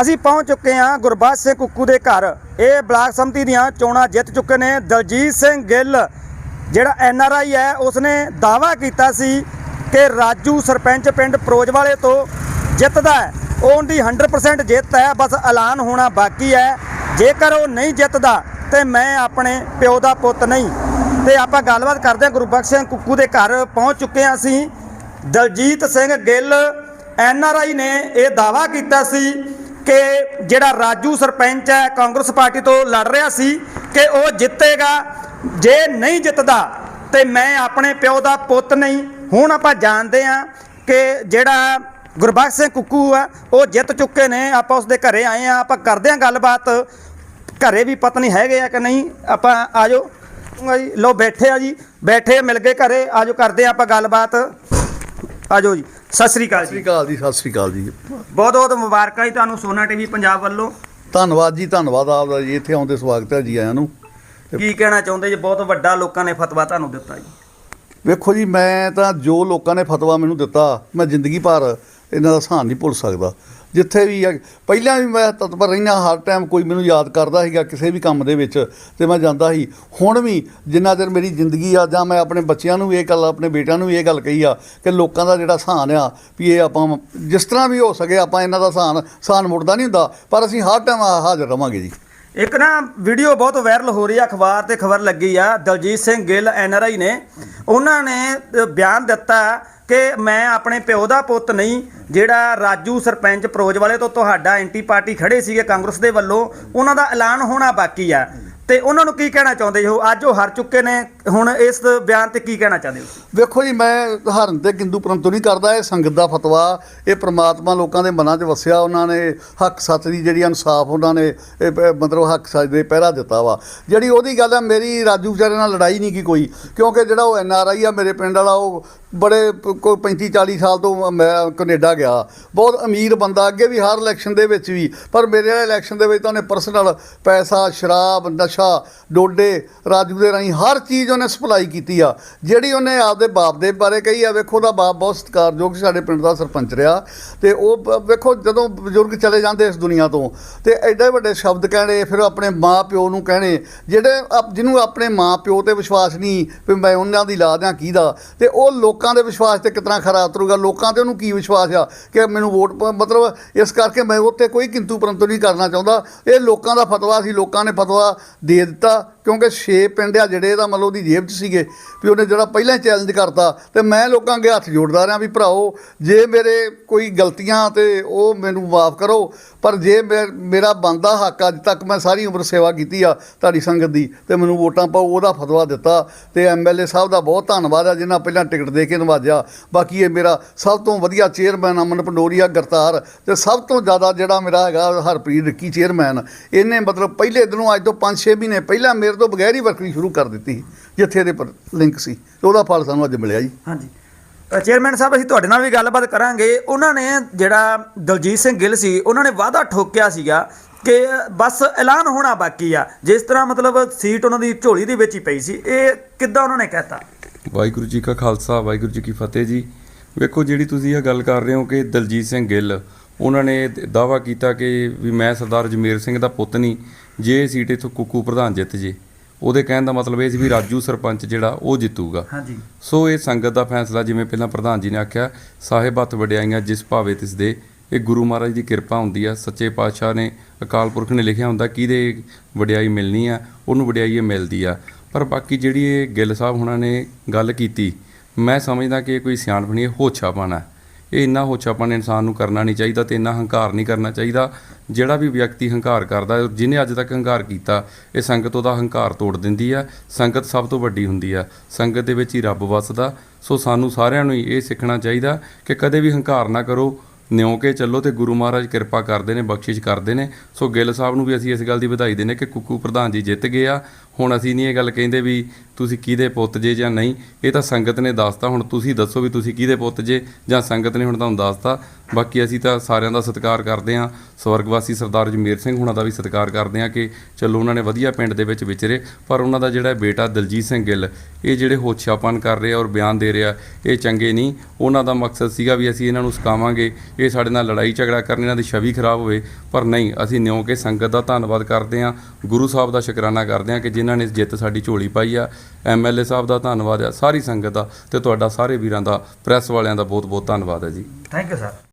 ਅਸੀਂ ਪਹੁੰਚ ਚੁੱਕੇ ਹਾਂ ਗੁਰਬਖਸ਼ ਸਿੰਘ ਕੁੱਕੂ ਦੇ ਘਰ। ਇਹ ਬਲਾਕ ਸੰਮਤੀ ਦੀਆਂ ਚੋਣਾਂ ਜਿੱਤ ਚੁੱਕੇ ਨੇ। ਦਲਜੀਤ ਸਿੰਘ ਗਿੱਲ, ਜਿਹੜਾ ਐਨ ਆਰ ਆਈ ਹੈ, ਉਸਨੇ ਦਾਵਾ ਕੀਤਾ ਸੀ ਕਿ ਰਾਜੂ ਸਰਪੰਚ ਪਿੰਡ ਪ੍ਰੋਜਵਾਲੇ ਤੋਂ ਜਿੱਤਦਾ ਹੈ। ਉਹਦੀ 100% ਜਿੱਤ ਹੈ, ਬਸ ਐਲਾਨ ਹੋਣਾ ਬਾਕੀ ਹੈ। ਜੇਕਰ ਉਹ ਨਹੀਂ ਜਿੱਤਦਾ, ਤੇ ਮੈਂ ਆਪਣੇ ਪਿਓ ਦਾ ਪੁੱਤ ਨਹੀਂ। ਤੇ ਆਪਾਂ ਗੱਲਬਾਤ ਕਰਦੇ ਹਾਂ ਗੁਰਬਖਸ਼ ਸਿੰਘ ਕੁੱਕੂ ਦੇ ਘਰ। ਪਹੁੰਚ ਚੁੱਕੇ ਹਾਂ ਅਸੀਂ। Daljit Singh Gill, N R I ਨੇ ਇਹ ਦਾਵਾ ਕੀਤਾ ਸੀ ਕਿ ਜਿਹੜਾ ਰਾਜੂ ਸਰਪੰਚ ਹੈ, ਕਾਂਗਰਸ ਪਾਰਟੀ ਤੋਂ ਲੜ ਰਿਹਾ ਸੀ ਕਿ ਉਹ ਜਿੱਤੇਗਾ। ਜੇ ਨਹੀਂ ਜਿੱਤਦਾ, ਤੇ ਮੈਂ ਆਪਣੇ ਪਿਓ ਦਾ ਪੁੱਤ ਨਹੀਂ। ਹੁਣ ਆਪਾਂ ਜਾਣਦੇ ਹਾਂ ਕਿ ਜਿਹੜਾ ਗੁਰਬਖਸ਼ ਸਿੰਘ ਕੁੱਕੂ ਆ, ਉਹ ਜਿੱਤ ਚੁੱਕੇ ਨੇ। ਆਪਾਂ ਉਸਦੇ ਘਰੇ ਆਏ ਆ ਆਪਾਂ ਕਰਦੇ ਹਾਂ ਗੱਲਬਾਤ। ਘਰੇ ਵੀ ਪਤਨੀ ਹੈਗੇ ਆ ਕਿ ਨਹੀਂ? ਆਪਾਂ ਆਜੋ। ਜੀ ਲੋ ਬੈਠੇ ਆ ਜੀ। ਬੈਠੇ ਮਿਲ ਗਏ ਘਰੇ। ਆਜੋ, ਕਰਦੇ ਆ ਆਪਾਂ ਗੱਲਬਾਤ। ਆਜੋ ਜੀ। ਸਤਿ ਸ੍ਰੀ ਅਕਾਲ ਸਤਿ ਸ੍ਰੀ ਜੀ ਅਕਾਲ ਜੀ ਸਤਿ ਸ੍ਰੀ ਅਕਾਲ ਜੀ। ਬਹੁਤ ਬਹੁਤ ਮੁਬਾਰਕਾਂ ਜੀ ਤੁਹਾਨੂੰ ਸੋਨਾ ਟੀਵੀ ਪੰਜਾਬ ਵੱਲੋਂ। ਧੰਨਵਾਦ ਜੀ ਧੰਨਵਾਦ ਆਪਦਾ ਜੀ ਇੱਥੇ ਆਉਂਦੇ ਸਵਾਗਤ ਹੈ ਜੀ ਆਇਆਂ ਨੂੰ। ਕੀ ਕਹਿਣਾ ਚਾਹੁੰਦੇ ਜੀ? ਬਹੁਤ ਵੱਡਾ ਲੋਕਾਂ ਨੇ ਫਤਵਾ ਤੁਹਾਨੂੰ ਦਿੱਤਾ ਜੀ। ਵੇਖੋ ਜੀ, ਮੈਂ ਤਾਂ ਜੋ ਲੋਕਾਂ ਨੇ ਫਤਵਾ ਮੈਨੂੰ ਦਿੱਤਾ, ਮੈਂ ਜ਼ਿੰਦਗੀ ਭਰ ਇਹਨਾਂ ਦਾ ਸਹਾਨ ਨਹੀਂ ਭੁੱਲ ਸਕਦਾ। ਜਿੱਥੇ ਵੀ ਆ- ਪਹਿਲਾਂ ਵੀ ਮੈਂ ਤਤਪਰ ਰਹਿਣਾ ਹਰ ਟਾਈਮ ਕੋਈ ਮੈਨੂੰ ਯਾਦ ਕਰਦਾ ਸੀਗਾ ਕਿਸੇ ਵੀ ਕੰਮ ਦੇ ਵਿੱਚ, ਤੇ ਮੈਂ ਜਾਂਦਾ ਸੀ। ਹੁਣ ਵੀ ਜਿੰਨਾ ਚਿਰ ਮੇਰੀ ਜ਼ਿੰਦਗੀ ਆ, ਜਾਂ ਮੈਂ ਆਪਣੇ ਬੱਚਿਆਂ ਨੂੰ ਵੀ ਇਹ ਗੱਲ, ਆਪਣੇ ਬੇਟਿਆਂ ਨੂੰ ਵੀ ਇਹ ਗੱਲ ਕਹੀ ਆ, ਕਿ ਲੋਕਾਂ ਦਾ ਜਿਹੜਾ ਸਹਾਨ ਆ, ਵੀ ਇਹ ਆਪਾਂ ਜਿਸ ਤਰ੍ਹਾਂ ਵੀ ਹੋ ਸਕੇ, ਆਪਾਂ ਇਹਨਾਂ ਦਾ ਸਹਾਨ ਸਹਾਨ ਮੁੜਦਾ ਨਹੀਂ ਹੁੰਦਾ, ਪਰ ਅਸੀਂ ਹਰ ਟਾਈਮ ਹਾਜ਼ਰ ਰਵਾਂਗੇ ਜੀ। ਇੱਕ ਨਾ ਵੀਡੀਓ ਬਹੁਤ ਵਾਇਰਲ ਹੋ ਰਹੀ ਆ, ਅਖਬਾਰ ਤੇ ਖਬਰ ਲੱਗੀ ਆ, ਦਲਜੀਤ ਸਿੰਘ ਗਿੱਲ ਐਨਆਰਆਈ ਨੇ। ਉਹਨਾਂ ਨੇ ਬਿਆਨ ਦਿੱਤਾ ਕਿ ਮੈਂ ਆਪਣੇ ਪਿਓ ਦਾ ਪੁੱਤ ਨਹੀਂ, ਜਿਹੜਾ ਰਾਜੂ ਸਰਪੰਚ ਪ੍ਰੋਜ ਵਾਲੇ ਤੋਂ ਤੁਹਾਡਾ ਐਂਟੀ ਪਾਰਟੀ ਖੜੇ ਸੀਗੇ ਕਾਂਗਰਸ ਦੇ ਵੱਲੋਂ, ਉਹਨਾਂ ਦਾ ਐਲਾਨ ਹੋਣਾ ਬਾਕੀ ਆ। ਤੇ ਉਹਨਾਂ ਨੂੰ ਕੀ ਕਹਿਣਾ ਚਾਹੁੰਦੇ ਹੋ? ਅੱਜ ਉਹ ਹਾਰ ਚੁੱਕੇ ਨੇ। ਹੁਣ ਇਸ ਬਿਆਨ ਤੇ ਕੀ ਕਹਿਣਾ ਚਾਹੁੰਦੇ ਹੋ ਵੇਖੋ ਜੀ, ਮੈਂ ਹਰਨ ਤੇ ਕਿੰਦੂ ਪਰੰਤੂ ਨਹੀਂ ਕਰਦਾ। ਇਹ ਸੰਗਤ ਦਾ ਫਤਵਾ। ਇਹ ਪ੍ਰਮਾਤਮਾ ਲੋਕਾਂ ਦੇ ਮਨਾਂ 'ਚ ਵਸਿਆ ਉਹਨਾਂ ਨੇ। ਹੱਕ ਸੱਚ ਦੀ ਜਿਹੜੀ ਇਨਸਾਫ ਉਹਨਾਂ ਨੇ, ਇਹ ਪ- ਮਤਲਬ ਹੱਕ ਸੱਚ ਦੇ ਪਹਿਰਾ ਦਿੱਤਾ ਵਾ। ਜਿਹੜੀ ਉਹਦੀ ਗੱਲ ਹੈ ਮੇਰੀ ਰਾਜੂ ਵਿਚਾਰੇ ਨਾਲ ਲੜਾਈ ਨਹੀਂ ਕੀ ਕੋਈ। ਕਿਉਂਕਿ ਜਿਹੜਾ ਉਹ ਐਨ ਆਰ ਆਈ ਆ, ਮੇਰੇ ਪਿੰਡ ਵਾਲਾ, ਉਹ ਬੜੇ ਕੋਈ 35 40 ਸਾਲ ਤੋਂ ਮੈਂ ਕੈਨੇਡਾ ਗਿਆ। ਬਹੁਤ ਅਮੀਰ ਬੰਦਾ, ਅੱਗੇ ਵੀ ਹਰ ਇਲੈਕਸ਼ਨ ਦੇ ਵਿੱਚ ਵੀ। ਪਰ ਮੇਰੇ ਵਾਲੇ ਇਲੈਕਸ਼ਨ ਦੇ ਵਿੱਚ ਤਾਂ ਉਹਨੇ ਪਰਸਨਲ ਪੈਸਾ, ਸ਼ਰਾਬ, ਨਸ਼ਾ ਡੋਡੇ, ਰਾਜੂ ਦੇ ਰਾਹੀਂ ਹਰ ਚੀਜ਼ ਉਹਨੇ ਸਪਲਾਈ ਕੀਤੀ ਆ। ਜਿਹੜੀ ਉਹਨੇ ਆਪਦੇ ਬਾਪ ਦੇ ਬਾਰੇ ਕਹੀ ਆ, ਵੇਖੋ ਉਹਦਾ ਬਾਪ ਬਹੁਤ ਸਤਿਕਾਰਯੋਗ ਸਾਡੇ ਪਿੰਡ ਦਾ ਸਰਪੰਚ ਰਿਹਾ। ਤੇ ਉਹ ਵੇਖੋ ਜਦੋਂ ਬਜ਼ੁਰਗ ਚਲੇ ਜਾਂਦੇ ਇਸ ਦੁਨੀਆ ਤੋਂ, ਤੇ ਐਡੇ ਵੱਡੇ ਸ਼ਬਦ ਕਹਿਣੇ, ਫਿਰ ਆਪਣੇ ਮਾਂ ਪਿਓ ਨੂੰ ਕਹਿਣੇ, ਜਿਹੜੇ ਜਿਹਨੂੰ ਆਪਣੇ ਮਾਂ ਪਿਓ ਤੇ ਵਿਸ਼ਵਾਸ ਨਹੀਂ ਵੀ ਮੈਂ ਉਹਨਾਂ ਦੀ ਲਾਦ ਆ, ਕਿਹਦਾ? ਤੇ ਉਹ ਲੋਕਾਂ ਦੇ ਵਿਸ਼ਵਾਸ ਤੇ ਕਿਤਨਾ ਖਰਾ ਉਤਰੂਗਾ? ਲੋਕਾਂ ਤੇ ਉਹਨੂੰ ਕੀ ਵਿਸ਼ਵਾਸ ਆ ਕਿ ਮੈਨੂੰ ਵੋਟ ਮਤਲਬ ਇਸ ਕਰਕੇ ਮੈਂ ਉੱਤੇ ਕੋਈ ਕਿੰਤੂ ਪਰੰਤੂ ਨਹੀਂ ਕਰਨਾ ਚਾਹੁੰਦਾ। ਇਹ ਲੋਕਾਂ ਦਾ ਫਤਵਾ ਸੀ, ਲੋਕਾਂ ਨੇ ਫਤਵਾ ਦੇ ਦਿੱਤਾ ਕਿਉਂਕਿ ਛੇ ਪਿੰਡ ਆ ਜਿਹੜੇ ਇਹਦਾ ਮਤਲਬ ਉਹਦੀ ਜੇਬ 'ਚ ਸੀਗੇ, ਵੀ ਉਹਨੇ ਜਿਹੜਾ ਪਹਿਲਾਂ ਚੈਲੰਜ ਕਰਤਾ, ਤੇ ਮੈਂ ਲੋਕਾਂ ਅੱਗੇ ਹੱਥ ਜੋੜਦਾ ਰਿਹਾ ਵੀ ਭਰਾਓ, ਜੇ ਮੇਰੇ ਕੋਈ ਗਲਤੀਆਂ ਤੇ ਉਹ ਮੈਨੂੰ ਮਾਫ ਕਰੋ, ਪਰ ਜੇ ਮੇ- ਮੇਰਾ ਬੰਦਾ ਹੱਕ ਅੱਜ ਤੱਕ ਮੈਂ ਸਾਰੀ ਉਮਰ ਸੇਵਾ ਕੀਤੀ ਆ ਤੁਹਾਡੀ ਸੰਗਤ ਦੀ, ਤੇ ਮੈਨੂੰ ਵੋਟਾਂ ਪਾਓ, ਉਹਦਾ ਫਤਵਾ ਦਿੱਤਾ, ਤੇ ਐਮਐਲਏ ਸਾਹਿਬ ਦਾ ਬਹੁਤ ਧੰਨਵਾਦ ਆ ਜਿਨ੍ਹਾਂ ਪਹਿਲਾਂ ਟਿਕਟ ਦੇ ਕੇ ਨਵਾਜਿਆ। ਬਾਕੀ ਇਹ ਮੇਰਾ ਸਭ ਤੋਂ ਵਧੀਆ ਚੇਅਰਮੈਨ ਅਮਨ ਪੰਡੋਰੀਆ ਗਰਤਾਰ, ਤੇ ਸਭ ਤੋਂ ਜ਼ਿਆਦਾ ਜਿਹੜਾ ਮੇਰਾ ਹੈਗਾ ਹਰਪ੍ਰੀਤ ਰਿੱਕੀ ਚੇਅਰਮੈਨ, ਇਹਨੇ ਮਤਲਬ ਪਹਿਲੇ ਦਿਨੋਂ ਅੱਜ ਤੋਂ 5-6 ਮਹੀਨੇ ਪਹਿਲਾਂ ਮੇਰੇ ਤੋਂ ਬਗੈਰ ਹੀ ਵਰਕਰੀ ਸ਼ੁਰੂ ਕਰ ਦਿੱਤੀ ਜਿੱਥੇ ਇਹਦੇ ਪਰ ਲਿੰਕ ਸੀ ਤੇ ਉਹਦਾ ਫਲ ਸਾਨੂੰ ਅੱਜ ਮਿਲਿਆ ਜੀ। ਹਾਂਜੀ। ਚੇਅਰਮੈਨ ਸਾਹਿਬ ਅਸੀਂ ਤੁਹਾਡੇ ਨਾਲ ਵੀ ਗੱਲਬਾਤ ਕਰਾਂਗੇ। ਉਹਨਾਂ ਨੇ ਜਿਹੜਾ ਦਲਜੀਤ ਸਿੰਘ ਗਿੱਲ ਸੀ ਉਹਨਾਂ ਨੇ ਵਾਅਦਾ ਠੋਕਿਆ ਸੀਗਾ ਕਿ ਬਸ ਐਲਾਨ ਹੋਣਾ ਬਾਕੀ ਆ। ਜਿਸ ਤਰ੍ਹਾਂ ਮਤਲਬ ਸੀਟ ਉਹਨਾਂ ਦੀ ਝੋਲੀ ਦੇ ਵਿੱਚ ਹੀ ਪਈ ਸੀ ਇਹ ਕਿੱਦਾਂ ਉਹਨਾਂ ਨੇ ਕਹਿਤਾ? ਵਾਹਿਗੁਰੂ ਜੀ ਕਾ ਖਾਲਸਾ ਵਾਹਿਗੁਰੂ ਜੀ ਕੀ ਫਤਿਹ ਜੀ। ਵੇਖੋ ਜਿਹੜੀ ਤੁਸੀਂ ਇਹ ਗੱਲ ਕਰ ਰਹੇ ਹੋ ਕਿ ਦਲਜੀਤ ਸਿੰਘ ਗਿੱਲ ਉਹਨਾਂ ਨੇ ਦਾਵਾ ਕੀਤਾ ਕਿ ਵੀ ਮੈਂ ਸਰਦਾਰ ਜਮੇਰ ਸਿੰਘ ਦਾ ਪੁੱਤ ਨਹੀਂ ਜੇ ਸੀਟ ਇਥੋਂ ਕੁੱਕੂ ਪ੍ਰਧਾਨ ਜਿੱਤ ਜੇ। ਉਹਦੇ ਕਹਿਣ ਦਾ ਮਤਲਬ ਇਹ ਸੀ ਵੀ ਰਾਜੂ ਸਰਪੰਚ ਜਿਹੜਾ ਉਹ ਜਿੱਤੂਗਾ। ਹਾਂਜੀ। ਸੋ ਇਹ ਸੰਗਤ ਦਾ ਫੈਸਲਾ ਜਿਵੇਂ ਪਹਿਲਾਂ ਪ੍ਰਧਾਨ ਜੀ ਨੇ ਆਖਿਆ ਸਾਹਿਬ ਹੱਥ ਵਡਿਆਈਆਂ ਜਿਸ ਭਾਵੇ ਤਿਸ ਦੇ। ਇਹ ਗੁਰੂ ਮਹਾਰਾਜ ਦੀ ਕਿਰਪਾ ਹੁੰਦੀ ਆ। ਸੱਚੇ ਪਾਤਸ਼ਾਹ ਨੇ ਅਕਾਲ ਪੁਰਖ ਨੇ ਲਿਖਿਆ ਹੁੰਦਾ ਕਿਹਦੇ ਵਡਿਆਈ ਮਿਲਣੀ ਆ ਉਹਨੂੰ ਵਡਿਆਈ ਮਿਲਦੀ ਆ। ਪਰ ਬਾਕੀ ਜਿਹੜੀ ਇਹ ਗਿੱਲ ਸਾਹਿਬ ਹੁਣਾਂ ਨੇ ਗੱਲ ਕੀਤੀ ਮੈਂ ਸਮਝਦਾ ਕਿ ਇਹ ਕੋਈ ਸਿਆਣਪ ਨਹੀਂ ਇਹ ਹੋਛਾਪਣ ਹੈ ਇਹ ਇੰਨਾ ਹੋਛਾਪਣ ਇਨਸਾਨ ਨੂੰ ਕਰਨਾ ਨਹੀਂ ਚਾਹੀਦਾ ਤੇ ਇੰਨਾ ਹੰਕਾਰ ਨਹੀਂ ਕਰਨਾ ਚਾਹੀਦਾ। ਜਿਹੜਾ ਵੀ ਵਿਅਕਤੀ ਹੰਕਾਰ ਕਰਦਾ ਹੈ, ਜਿਹਨੇ ਅੱਜ ਤੱਕ ਹੰਕਾਰ ਕੀਤਾ ਇਹ ਸੰਗਤ ਉਹਦਾ ਹੰਕਾਰ ਤੋੜ ਦਿੰਦੀ ਆ ਸੰਗਤ ਸਭ ਤੋਂ ਵੱਡੀ ਹੁੰਦੀ ਆ ਸੰਗਤ ਦੇ ਵਿੱਚ ਹੀ ਰੱਬ ਵੱਸਦਾ। ਸੋ ਸਾਨੂੰ ਸਾਰਿਆਂ ਨੂੰ ਹੀ ਇਹ ਸਿੱਖਣਾ ਚਾਹੀਦਾ ਕਿ ਕਦੇ ਵੀ ਹੰਕਾਰ ਨਾ ਕਰੋ। ਨਿਉ ਕੇ ਚੱਲੋ ਤੇ ਗੁਰੂ ਮਹਾਰਾਜ ਕਿਰਪਾ ਕਰਦੇ ਨੇ ਬਖਸ਼ਿਸ਼ ਕਰਦੇ ਨੇ। ਸੋ ਗਿੱਲ ਸਾਹਿਬ ਨੂੰ ਵੀ ਅਸੀਂ ਇਸ ਗੱਲ ਦੀ ਵਧਾਈ ਦਿੰਦੇ ਕਿ ਕੁੱਕੂ ਪ੍ਰਧਾਨ ਜੀ ਜਿੱਤ ਗਏ ਆ। ਹੁਣ ਅਸੀਂ ਨਹੀਂ ਇਹ ਗੱਲ ਕਹਿੰਦੇ ਵੀ ਤੁਸੀਂ ਕਿਹਦੇ ਪੁੱਤ ਜੇ ਜਾਂ ਨਹੀਂ। ਇਹ ਤਾਂ ਸੰਗਤ ਨੇ ਦੱਸਤਾ। ਹੁਣ ਤੁਸੀਂ ਦੱਸੋ ਵੀ ਤੁਸੀਂ ਕਿਹਦੇ ਪੁੱਤ ਜੇ ਜਾਂ ਸੰਗਤ ਨੇ ਹੁਣ ਤੁਹਾਨੂੰ ਦੱਸਤਾ। ਬਾਕੀ ਅਸੀਂ ਤਾਂ ਸਾਰਿਆਂ ਦਾ ਸਤਿਕਾਰ ਕਰਦੇ ਹਾਂ। ਸਵਰਗਵਾਸੀ ਸਰਦਾਰ ਜਮੇਰ ਸਿੰਘ ਹੁਣਾਂ ਦਾ ਵੀ ਸਤਿਕਾਰ ਕਰਦੇ ਹਾਂ ਕਿ ਚਲੋ ਉਹਨਾਂ ਨੇ ਵਧੀਆ ਪਿੰਡ ਦੇ ਵਿੱਚ ਵਿਚਰੇ। ਪਰ ਉਹਨਾਂ ਦਾ ਜਿਹੜਾ ਬੇਟਾ ਦਲਜੀਤ ਸਿੰਘ ਗਿੱਲ, ਇਹ ਜਿਹੜੇ ਹੋਛਾਪਨ ਕਰ ਰਹੇ ਆ ਔਰ ਬਿਆਨ ਦੇ ਰਿਹਾ, ਇਹ ਚੰਗੇ ਨਹੀਂ। ਉਹਨਾਂ ਦਾ ਮਕਸਦ ਸੀਗਾ ਵੀ ਅਸੀਂ ਇਹਨਾਂ ਨੂੰ ਸਿਖਾਵਾਂਗੇ। ਇਹ ਸਾਡੇ ਨਾਲ ਲੜਾਈ ਝਗੜਾ ਕਰਨ, ਇਹਨਾਂ ਦੀ ਛਵੀ ਖਰਾਬ ਹੋਵੇ। ਪਰ ਨਹੀਂ, ਅਸੀਂ ਨਿਉਂ ਕੇ ਸੰਗਤ ਦਾ ਧੰਨਵਾਦ ਕਰਦੇ ਹਾਂ। ਗੁਰੂ ਸਾਹਿਬ ਦਾ ਸ਼ੁਕਰਾਨਾ ਕਰਦੇ ਹਾਂ ਕਿ ਜਿਨ੍ਹਾਂ ਨੇ ਜਿੱਤ ਸਾਡੀ ਝੋਲੀ ਪਾਈ ਆ ਐਮਐਲਏ ਸਾਹਿਬ ਦਾ ਧੰਨਵਾਦ ਆ, ਸਾਰੀ ਸੰਗਤ ਦਾ ਤੇ ਤੁਹਾਡਾ ਸਾਰੇ ਵੀਰਾਂ ਦਾ, ਪ੍ਰੈਸ ਵਾਲਿਆਂ ਦਾ ਬਹੁਤ ਬਹੁਤ ਧੰਨਵਾਦ ਹੈ ਜੀ। Thank you sir